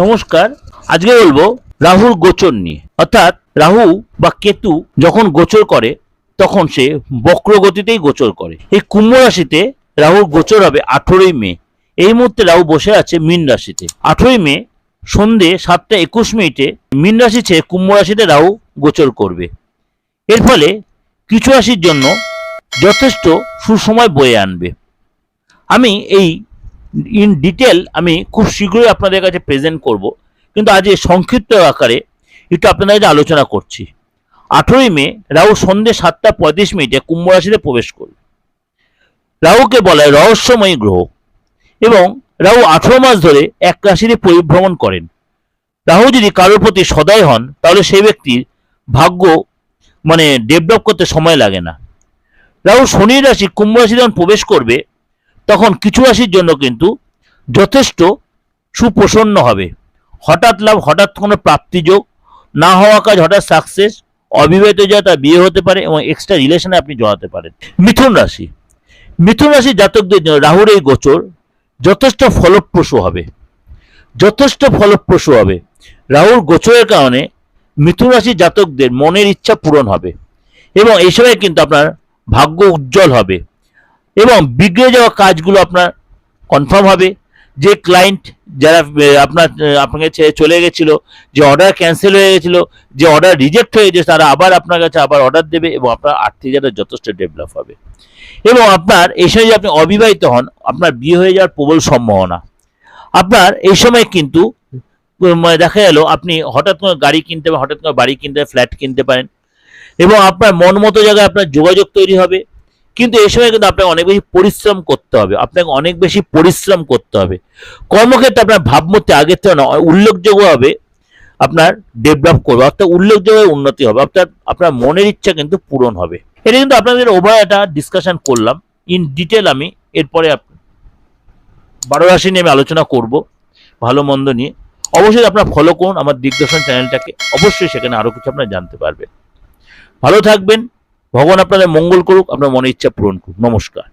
নমস্কার, আজকে বলব রাহুর গোচর নিয়ে। অর্থাৎ রাহু বা কেতু যখন গোচর করে, তখন সে বক্র গতিতেই গোচর করে। এই কুম্ভ রাশিতে রাহুর গোচর হবে আঠেরোই মে। এই মুহূর্তে রাহু বসে আছে মীন রাশিতে। আঠেরোই মে, সন্ধে সাতটা একুশ মিনিটে মীন রাশি ছেড়ে কুম্ভ রাশিতে রাহু গোচর করবে। এর ফলে কিছু রাশির জন্য যথেষ্ট সুসময় বয়ে আনবে। আমি এই ইন ডিটেল আমি খুব শীঘ্রই আপনাদের কাছে প্রেজেন্ট করব। কিন্তু আজ সংক্ষিপ্ত আকারে একটু আপনাদের কাছে আলোচনা করছি। আঠেরোই মে, রাহু সন্ধ্যে সাতটা পঁয়ত্রিশ মিনিটে কুম্ভ রাশিতে প্রবেশ করবে। রাহুকে বলা হয় রহস্যময়ী গ্রহ। এবং রাহু আঠেরো মাস ধরে এক রাশিতে পরিভ্রমণ করেন। রাহু যদি কারোর প্রতি সদয় হন, তাহলে সেই ব্যক্তির ভাগ্য মানে ডেভেলপ করতে সময় লাগে না। রাহু শনি রাশি কুম্ভ রাশি যখন প্রবেশ করবে তখন কিছু রাশির জন্য কিন্তু যথেষ্ট সুপ্রসন্ন হবে। হঠাৎ লাভ, হঠাৎ কোনো প্রাপ্তিযোগ, না হওয়া কাজ, হঠাৎ সাকসেস অবিবাহিত যা তার বিয়ে হতে পারে এবং এক্সট্রা রিলেশনে আপনি জড়াতে পারেন। মিথুন রাশি। মিথুন রাশির জাতকদের জন্য রাহুর এই গোচর যথেষ্ট ফলপ্রসূ হবে। যথেষ্ট ফলপ্রসূ হবে। রাহুর গোচরের কারণে মিথুন রাশির জাতকদের মনের ইচ্ছা পূরণ হবে এবং এই সময় কিন্তু আপনার ভাগ্য উজ্জ্বল হবে। এবং বিগড়ে যাওয়া কাজগুলো আপনার কনফার্ম হবে। যে ক্লায়েন্ট যারা আপনার এ, আপনাকে ছেড়ে চলে গেছিল যে অর্ডার ক্যান্সেল হয়ে গেছিল যে অর্ডার রিজেক্ট হয়ে গেছে তারা আবার আপনার কাছে আবার অর্ডার দেবে এবং আপনার আর্থিক যারা যথেষ্ট ডেভেলপ হবে। এবং আপনার এই সময় যে আপনি অবিবাহিত হন আপনার বিয়ে হয়ে যাওয়ার প্রবল সম্ভাবনা। আপনার এই সময় কিন্তু মানে দেখা গেল আপনি হঠাৎ করে গাড়ি কিনতে পারেন হঠাৎ করে বাড়ি কিনতে ফ্ল্যাট কিনতে পারেন। এবং আপনার মন মতো জায়গায় আপনার যোগাযোগ তৈরি হবে। কিন্তু এই সময় কিন্তু আপনাকে অনেক বেশি পরিশ্রম করতে হবে। আপনাকে অনেক বেশি পরিশ্রম করতে হবে। কর্মক্ষেত্রে আপনার ভাবমূর্তি আগের থেকে না উল্লেখযোগ্যভাবে আপনার ডেভেলপ করবে। অর্থাৎ উল্লেখযোগ্য উন্নতি হবে। অর্থাৎ আপনার মনের ইচ্ছা কিন্তু পূরণ হবে। এটা কিন্তু আপনাদের ওভার একটা ডিসকাশন করলাম। ইন ডিটেল আমি এরপরে বারো রাশি নিয়ে আমি আলোচনা করব, ভালো মন্দ নিয়ে। অবশ্যই আপনার ফলো করুন আমার দিগদর্শন চ্যানেলটাকে অবশ্যই সেখানে আরও কিছু আপনারা জানতে পারবেন। ভালো থাকবেন। ভগবান আপনাদের মঙ্গল করুক আপনার মনে ইচ্ছা পূরণ করুক। নমস্কার।